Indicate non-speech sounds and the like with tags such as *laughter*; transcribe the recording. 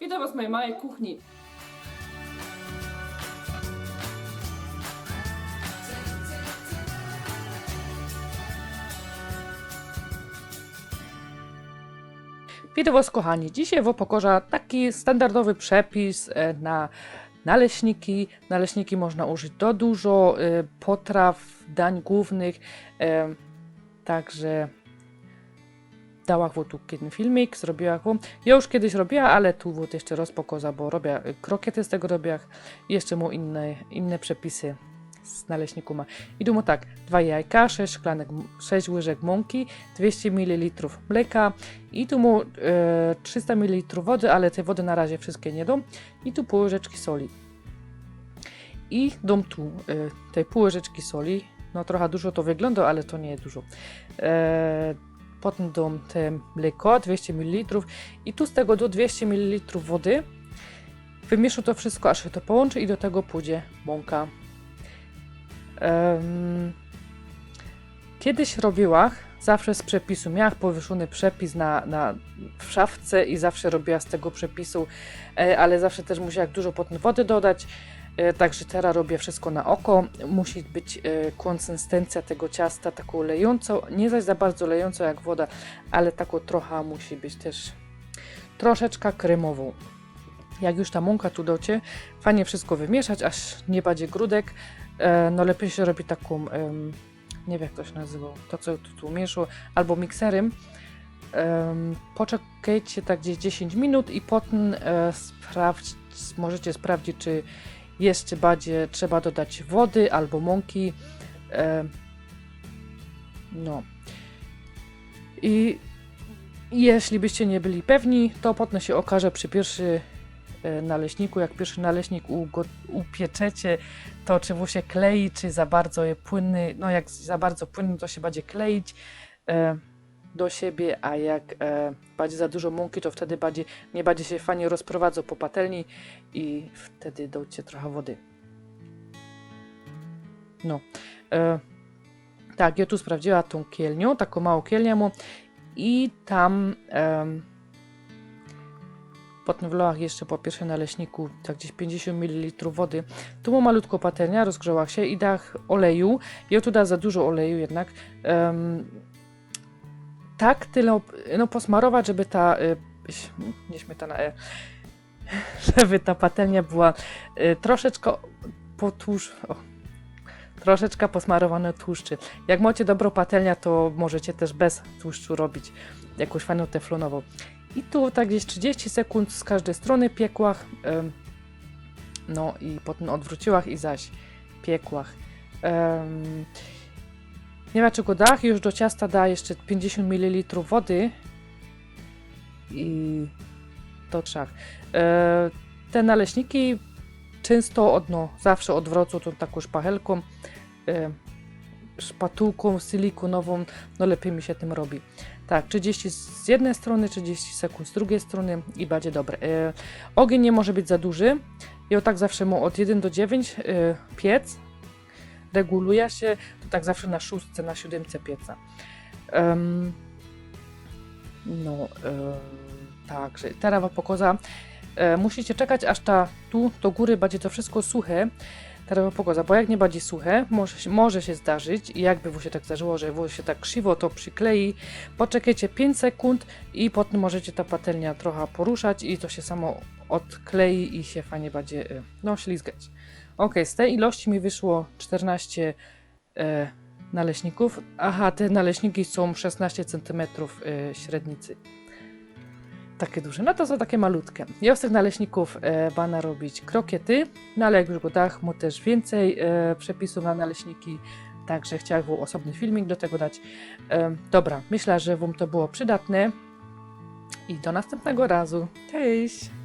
Witam Was w mojej małej kuchni. Witam Was kochani. Dzisiaj w Opokorza taki standardowy przepis e, na naleśniki. Naleśniki można użyć do dużo e, potraw, dań głównych. e, Także dała wam tu jeden filmik, zrobiła wam. Ja już kiedyś robiła, ale tu wam jeszcze rozpokoza, bo robię y, krokiety z tego robię i jeszcze mu inne, inne przepisy z naleśniku ma. Idą mu tak, dwa jajka, 6 szklanek, 6 łyżek mąki, 200 ml mleka i tu mu e, 300 ml wody, ale tej wody na razie wszystkie nie dam i tu pół łyżeczki soli. I dam tu e, tej pół łyżeczki soli, no trochę dużo to wygląda, ale to nie jest dużo. E, potem dam te mleko 200 ml i tu z tego do 200 ml wody wymieszam to wszystko, aż się to połączy i do tego pójdzie mąka. Em, kiedyś robiła zawsze z przepisu, miałam powieszony przepis na, na, w szafce i zawsze robiła z tego przepisu, e, ale zawsze też musiałam dużo potem wody dodać, także teraz robię wszystko na oko. Musi być e, konsystencja tego ciasta taką lejącą, nie zaś za bardzo lejącą jak woda, ale taką trochę musi być też troszeczkę kremową. Jak już ta mąka tu docie, fajnie wszystko wymieszać, aż nie będzie grudek. E, no lepiej się robi taką, nie wiem jak to się nazywa, to co tu, tu mieszu, albo mikserem. Em, poczekajcie tak gdzieś 10 minut i potem e, sprawdź, możecie sprawdzić, czy jeszcze będzie trzeba dodać wody albo mąki. E, no. I jeśli byście nie byli pewni, to potem się okaże przy pierwszy e, naleśniku, jak pierwszy naleśnik upieczecie, to czy mu się klei, czy za bardzo je płynny, no jak za bardzo płynny, to się będzie kleić e, do siebie, a jak e, będzie za dużo mąki, to wtedy będzie, nie będzie się fajnie rozprowadzał po patelni i wtedy dajcie trochę wody. No. E, tak, ja tu sprawdziła tą kielnią, taką małą kielnię i tam em, potem wlałam jeszcze po pierwszym naleśniku tak gdzieś 50 ml wody. Tu mu malutko patelnia, rozgrzała się i dach oleju. Ja tu da za dużo oleju jednak. Tak tyle, no posmarować, żeby ta, y, nie śmietana, e, *laughs* żeby ta patelnia była troszeczkę potłusz, troszeczkę posmarowane tłuszczy. Jak macie dobrą patelnię, to możecie też bez tłuszczu robić jakąś fajną teflonową. I tu tak gdzieś 30 sekund z każdej strony piekłach. no i potem odwróciłach i zaś piekłach. Em, nie ma czego dach, już do ciasta da jeszcze 50 ml wody i to trzach. E, te naleśniki często od, no, zawsze odwrócą tą taką szpachelką, e, szpatułką silikonową, no lepiej mi się tym robi. Tak, 30 z jednej strony, 30 sekund z drugiej strony i będzie dobre. E, ogień nie może być za duży. Ja tak zawsze mu od 1 do 9 e, piec. Reguluje się, to tak zawsze na szóstce, na siódemce pieca. Em, no, e, także teraz wam pokaza. E, musicie czekać, aż ta tu do góry będzie to wszystko suche. Teraz wam pokaza, bo jak nie będzie suche, może, może się zdarzyć i jakby się tak zdarzyło, że wam się tak krzywo to przyklei, poczekajcie 5 sekund i potem możecie ta patelnia trochę poruszać i to się samo odklei i się fajnie będzie e, no, ślizgać. Ok, z tej ilości mi wyszło 14 e, naleśników. Aha, te naleśniki są 16 cm e, średnicy. Takie duże. No to są takie malutkie. Ja z tych naleśników e, bana robić krokiety, no ale jak już go dach, mu też więcej e, przepisów na naleśniki, także chciałam osobny filmik do tego dać. E, dobra, myślę, że wam to było przydatne i do następnego razu. Cześć!